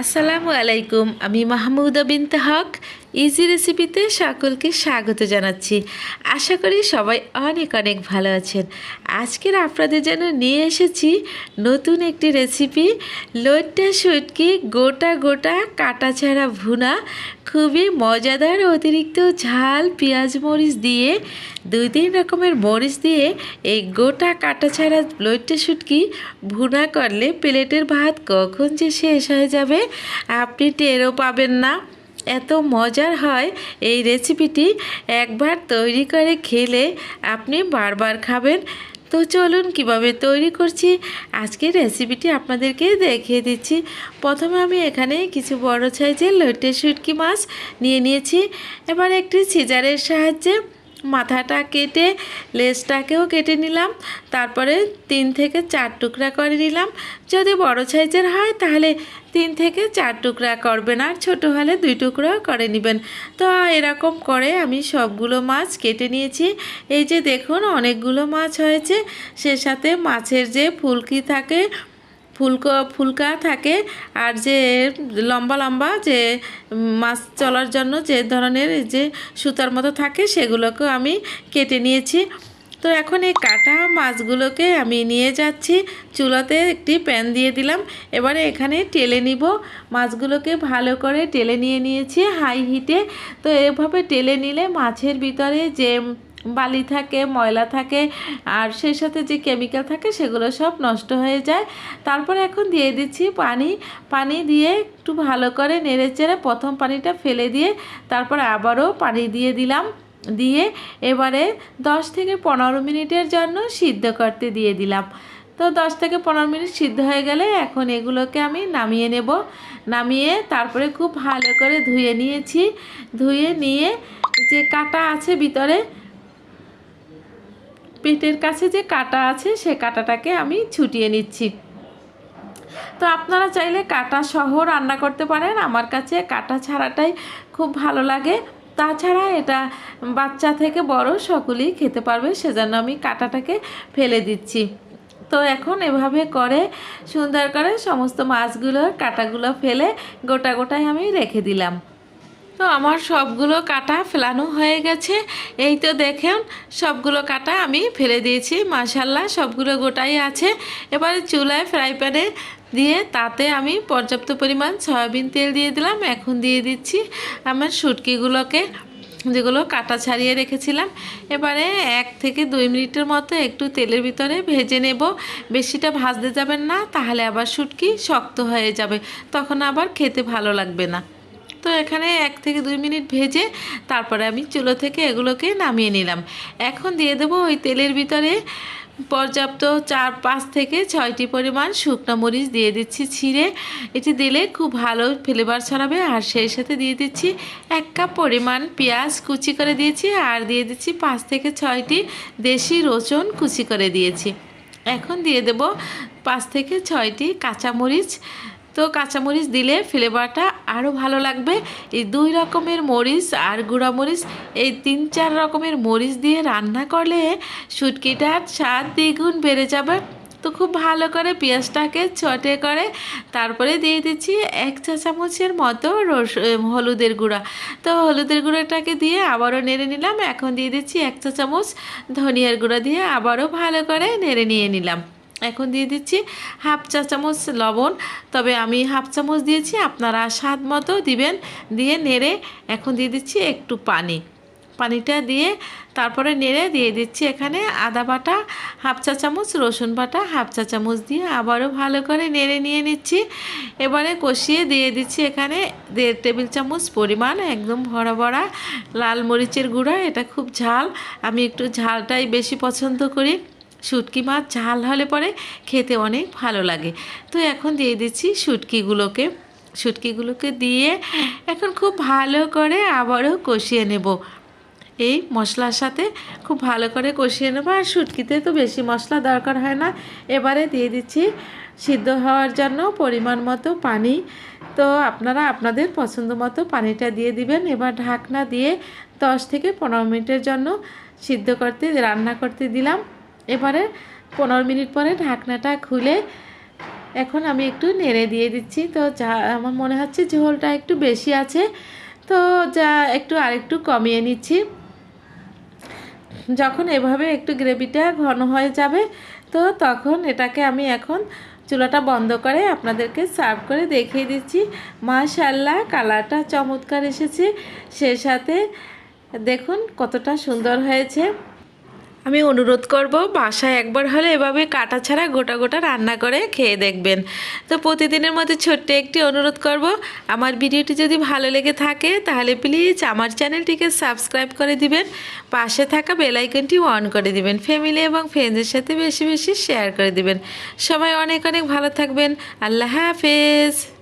আসসালামু আলাইকুম, আমি মাহমুদা বিনতে হক, ইজি রেসিপিতে সকলকে স্বাগত জানাচ্ছি। আশা করি সবাই অনেক অনেক ভালো আছেন। আজকের আপনাদের জন্য নিয়ে এসেছি নতুন একটি রেসিপি, লোটটা শুটকি গোটা গোটা কাটা ছাড়া ভুনা, খুবই মজাদার অতিরিক্ত ঝাল পেঁয়াজ মরিচ দিয়ে, দুই তিন রকমের মরিচ দিয়ে এই গোটা কাটা ছাড়া লোটটা শুটকি ভুনা করলে প্লেটের ভাত কখন যে শেষ হয়ে যাবে আপনি টেরও পাবেন না। এত মজার হয় এই রেসিপিটি একবার তৈরি করে খেলে। আপনি বারবার খাবেন। তো চলুন কীভাবে তৈরি করছি, আজকের রেসিপিটি আপনাদেরকে দেখিয়ে দিচ্ছি। প্রথমে আমি এখানে কিছু বড় সাইজের লইটে শুটকি মাছ নিয়ে নিয়েছি। এবার একটি সিজারের সাহায্যে মাথাটা কেটে, লেজটাকেও কেটে নিলাম। তারপরে তিন থেকে চার টুকরা করে নিলাম। যদি বড় সাইজের হয়, তাহলে তিন থেকে চার টুকরা করবেন আর ছোটো হলে দুই টুকরো করে নেবেন। তো এরকম করে আমি সবগুলো মাছ কেটে নিয়েছি। এই যে দেখুন, অনেকগুলো মাছ হয়েছে। সে সাথে মাছের যে ফুলকি থাকে ফুলকো ফুলকা থাকে আর যে লম্বা লম্বা যে মাছ চলার জন্য যে ধরনের যে সুতার মতো থাকে সেগুলোকেও আমি কেটে নিয়েছি। তো এখন এই কাটা মাছগুলোকে আমি নিয়ে যাচ্ছি। চুলাতে একটি প্যান দিয়ে দিলাম। এবারে এখানে টেলে নিব। মাছগুলোকে ভালো করে টেলে নিয়ে নিয়েছি হাই হিটে। তো এভাবে টেলে নিলে মাছের ভিতরে যে বালি থাকে, ময়লা থাকে, আর সেই সাথে যে কেমিক্যাল থাকে সেগুলো সব নষ্ট হয়ে যায়। তারপরে এখন দিয়ে দিচ্ছি পানি। পানি দিয়ে একটু ভালো করে নেড়ে চেড়ে প্রথম পানিটা ফেলে দিয়ে তারপর আবারও পানি দিয়ে দিলাম। দিয়ে এবারে দশ থেকে পনেরো মিনিটের জন্য সিদ্ধ করতে দিয়ে দিলাম। তো দশ থেকে পনেরো মিনিট সিদ্ধ হয়ে গেলে এখন এগুলোকে আমি নামিয়ে নেব। নামিয়ে তারপরে খুব ভালো করে ধুয়ে নিয়েছি। ধুয়ে নিয়ে যে কাটা আছে ভিতরে পেটের কাছে যে কাটা আছে, সে কাটাটাকে আমি ছুটিয়ে নিচ্ছি। তো আপনারা চাইলে কাটা সহ রান্না করতে পারেন। আমার কাছে কাটা ছাড়াটাই খুব ভালো লাগে। তাছাড়া এটা বাচ্চা থেকে বড় সকলেই খেতে পারবে, সেজন্য আমি কাটাটাকে ফেলে দিচ্ছি। তো এখন এভাবে করে সুন্দর করে সমস্ত মাছগুলোর কাটাগুলো ফেলে গোটা গোটায় আমি রেখে দিলাম। তো আমার সবগুলো কাটা ফেলানো হয়ে গেছে। এই তো দেখেন, সবগুলো কাটা আমি ফেলে দিয়েছি। মাশাল্লাহ সবগুলো গোটাই আছে। এবারে চুলায় ফ্রাই প্যানে দিয়ে তাতে আমি পর্যাপ্ত পরিমাণ সয়াবিন তেল দিয়ে দিলাম। এখন দিয়ে দিচ্ছি আমার শুটকিগুলোকে, যেগুলো কাটা ছাড়িয়ে রেখেছিলাম। এবারে এক থেকে দুই মিনিটের মতো একটু তেলের ভিতরে ভেজে নেব। বেশিটা ভাজতে যাবেন না, তাহলে আবার শুটকি শক্ত হয়ে যাবে। তখন আবার খেতে ভালো লাগবে না। তো এখানে এক থেকে দুই মিনিট ভেজে তারপরে আমি চুলো থেকে এগুলোকে নামিয়ে নিলাম। এখন দিয়ে দেবো ওই তেলের ভিতরে পর্যাপ্ত চার পাঁচ থেকে ছয়টি পরিমাণ শুকনো মরিচ দিয়ে দিচ্ছি ছিঁড়ে। এটি দিলে খুব ভালো ফ্লেভার ছড়াবে। আর সেই সাথে দিয়ে দিচ্ছি এক কাপ পরিমাণ পেঁয়াজ কুচি করে দিয়েছি। আর দিয়ে দিচ্ছি পাঁচ থেকে ছয়টি দেশি রসুন কুচি করে দিয়েছি। এখন দিয়ে দেব পাঁচ থেকে ছয়টি কাঁচামরিচ তো কাঁচামরিচ দিলে ফ্লেভারটা আরও ভালো লাগবে। এই দুই রকমের মরিচ আর গুঁড়া মরিচ, এই তিন চার রকমের মরিচ দিয়ে রান্না করলে শুটকিটার স্বাদ দ্বিগুণ বেড়ে যাবে। তো খুব ভালো করে পেঁয়াজটাকে ছটে করে তারপরে দিয়ে দিচ্ছি এক চা চামচের মতো রস হলুদের গুঁড়া। তো হলুদের গুঁড়োটাকে দিয়ে আবারও নেড়ে নিলাম। এখন দিয়ে দিচ্ছি এক চা চামচ ধনিয়ার গুঁড়া দিয়ে আবারও ভালো করে নেড়ে নিয়ে নিলাম। এখন দিয়ে দিচ্ছি হাফ চা চামচ লবণ। তবে আমি হাফ চামচ দিয়েছি, আপনারা স্বাদ মতো দিবেন। দিয়ে নেড়ে এখন দিয়ে দিচ্ছি একটু পানি। পানিটা দিয়ে তারপরে নেড়ে দিয়ে দিচ্ছি এখানে আদা বাটা, হাফ চা চামচ রসুন বাটা, হাফ চা চামচ দিয়ে আবারও ভালো করে নেড়ে নিয়ে নিচ্ছি। এবারে কষিয়ে দিয়ে দিচ্ছি এখানে দেড় টেবিল চামচ পরিমাণ, একদম ভরা ভরা লাল মরিচের গুঁড়া, এটা খুব ঝাল। আমি একটু ঝালটাই বেশি পছন্দ করি। শুটকি মাছ ঝাল হলে পরে খেতে অনেক ভালো লাগে। তো এখন দিয়ে দিচ্ছি শুটকিগুলোকে। শুটকিগুলোকে দিয়ে এখন খুব ভালো করে আবারও কষিয়ে নেব। এই মশলার সাথে খুব ভালো করে কষিয়ে নেব। আর শুটকিতে তো বেশি মশলা দরকার হয় না। এবারে দিয়ে দিচ্ছি সিদ্ধ হওয়ার জন্য পরিমাণ মতো পানি। তো আপনারা আপনাদের পছন্দ মতো পানিটা দিয়ে দিবেন। এবার ঢাকনা দিয়ে দশ থেকে পনেরো মিনিটের জন্য সিদ্ধ করতে, রান্না করতে দিলাম। এবারে পনেরো মিনিট পরে ঢাকনাটা খুলে এখন আমি একটু নেড়ে দিয়ে দিচ্ছি। তো যা, আমার মনে হচ্ছে ঝোলটা একটু বেশি আছে। তো যা, একটু আরেকটু কমিয়ে নিচ্ছি। যখন এভাবে একটু গ্রেভিটা ঘন হয়ে যাবে, তো তখন এটাকে আমি এখন চুলাটা বন্ধ করে আপনাদেরকে সার্ভ করে দেখিয়ে দিচ্ছি। মাশাল্লাহ কালারটা চমৎকার এসেছে। সে সাথে দেখুন কতটা সুন্দর হয়েছে। আমি অনুরোধ করব, বাসায় একবার হলে এভাবে কাটা ছাড়া গোটা গোটা রান্না করে খেয়ে দেখবেন। তো প্রতিদিনের মধ্যে ছোট্ট একটি অনুরোধ করব, আমার ভিডিওটি যদি ভালো লেগে থাকে তাহলে প্লিজ আমার চ্যানেলটিকে সাবস্ক্রাইব করে দিবেন, পাশে থাকা বেলাইকনটি অন করে দিবেন, ফ্যামিলি এবং ফ্রেন্ডসের সাথে বেশি বেশি শেয়ার করে দিবেন। সবাই অনেক অনেক ভালো থাকবেন, আল্লাহ হাফেজ।